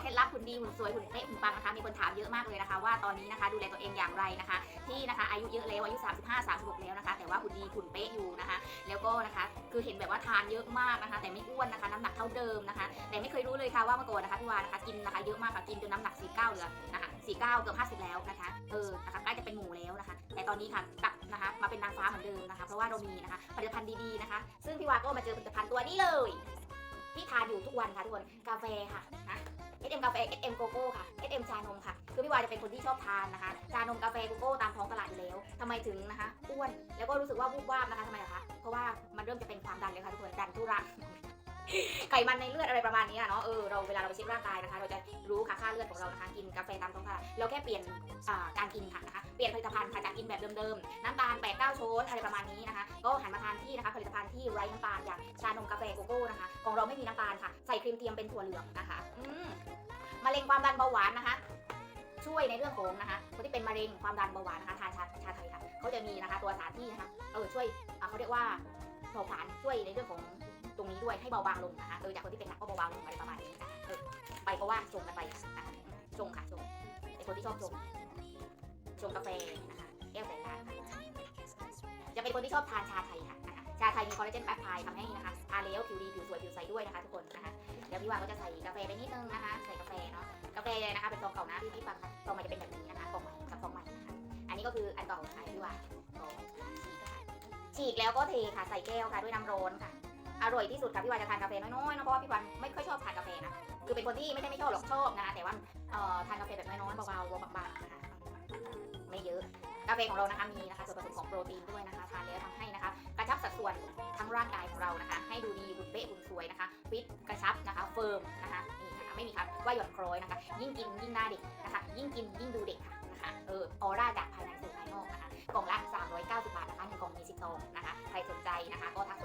เคล็ดีหุ่นสวยหุ่นเป๊ะหุ่นปังนะคะมีคนถามเยอะมากเลยนะคะ ว่าตอนนี้นะคะดูแลตัวเองอย่างไรนะคะ ที่นะคะอายุเยอะแล้วอายุ 35 36 แล้วนะคะ แต่ว่าหุ่นดีหุ่นเป๊ะอยู่นะคะ แล้วก็นะคะคือเห็นแบบว่าทานเยอะมากนะคะ แต่ไม่อ้วนนะคะน้ำหนักเท่าเดิมนะคะ แต่ไม่เคยรู้เลยค่ะว่าเมื่อก่อนนะคะพี่วานะคะกินนะคะเยอะมากค่ะกินจนน้ำหนัก 49เหลือนะคะ49 เกือบ50 แล้วนะคะเออนะคะใกล้จะเป็นหมูแล้วนะคะ แต่ตอนนี้ค่ะกลับนะคะมาเป็นนางฟ้าเหมือนเดิมนะคะ เพราะว่าเรามีนะคะผลิตภัณฑ์ดีๆนะคะ ซึ่งพี่วาก็มาเจอผลิตภัณฑ์ตัวนี้เลยที่ทานอยู่ทุกวันค่ะทุกคนกาแฟค่ะนะ SM กาแฟ SM โกโก้ค่ะ SM ชานมค่ะ คือพี่วายจะเป็นคนที่ชอบทานนะคะ ชานมกาแฟโกโก้ตามท้องตลาดอยู่แล้วทำไมถึงนะคะ อ้วน แล้วก็รู้สึกว่าวูบวาบนะคะทำไมล่ะคะ เพราะว่ามันเริ่มจะเป็นความดันเลยค่ะทุกคน ดันทุรังไขมันในเลือดอะไรประมาณนี้อะเนาะ เออ เราเวลาเราไปเช็คร่างกายนะคะ เราจะรู้ค่ะค่าเลือดของเรานะคะ กินกาแฟตามท้องตลาด เราแค่เปลี่ยนอ่าการกินค่ะนะคะ เปลี่ยนผลิตภัณฑ์ค่ะจากกินแบบเดิมๆ น้ำตาล8 9ช้อนอะไรประมาณนี้นะคะ ก็หันมาทานที่นะคะผลิตภัณฑ์ที่ไร้น้ำตาลอย่างชานมกาแฟโกโก้นะคะ ของเราไม่มีน้ำตาลค่ะ ครีมเทียมเป็นถั่วเหลืองนะคะ อืมมะเร็งความดันเบาหวานนะคะ ช่วยในเรื่องของนะคะคนที่เป็นมะเร็งความดันเบาหวานนะคะทานชาชาไทยค่ะเขาจะมีนะคะตัวสารที่นะคะเออช่วยเขาเรียกว่าเผาผลาญช่วยในเรื่องของตรงนี้ด้วยให้เบาบางลงนะคะเออจากคนที่เป็นหนักก็เบาบางลงอะไรประมาณนี้นะคะเออไปก็ว่าชงกันไปนะคะชงค่ะชงเป็นคนที่ชอบชงชงกาแฟนะคะแก้วใส่น้ำค่ะจะเป็นคนที่ชอบทานชาไทยค่ะ ชาไทยมีคอลลาเจนแปปไทด์ทำให้นะคะทานแล้วผิวดีผิวสวยผิวใสด้วยนะคะทุกคนนะคะเดี๋ยวพี่วานก็จะใส่กาแฟไปนิดนึงนะคะ ใส่กาแฟเนาะกาแฟนะคะเป็นซองเก่านะพี่พี่ฟังค่ะซองมันจะเป็นแบบนี้นะคะกล่องใหม่กับซองใหม่นะคะอันนี้ก็คืออันเก่าขายที่ว่าซองฉีกค่ะฉีกแล้วก็เทค่ะใส่แก้วค่ะด้วยน้ำร้อนค่ะอร่อยที่สุดค่ะพี่วานจะทานกาแฟน้อยๆนะเพราะว่าพี่วานไม่ค่อยชอบทานกาแฟนะคือเป็นคนที่ไม่ใช่ไม่ชอบหรอกชอบนะแต่ว่าเอ่อทานกาแฟแบบน้อยๆเบาๆบางๆนะคะไม่เยอะกาแฟของเรานะคะมีนะคะส่วนผสมของโปรตีนด้วยนะคะทานแล้วทำให้นะคะ วนทั้งร่างกายของเรานะคะ ให้ดูดีหุ่นเป๊ะหุ่นสวยนะคะฟิตกระชับนะคะเฟิร์มนะคะนี่นะคะไม่มีครับว่าหย่อนคล้อยนะคะ ยิ่งกินยิ่งหน้าเด็กนะคะ ยิ่งกินยิ่งดูเด็กค่ะนะคะเออออร่าจากภายในสู่ภายนอกนะคะกล่องละ 390 บาทนะคะหนึ่งกล่องมี10ซองนะคะ ใครสนใจนะคะก็ทัก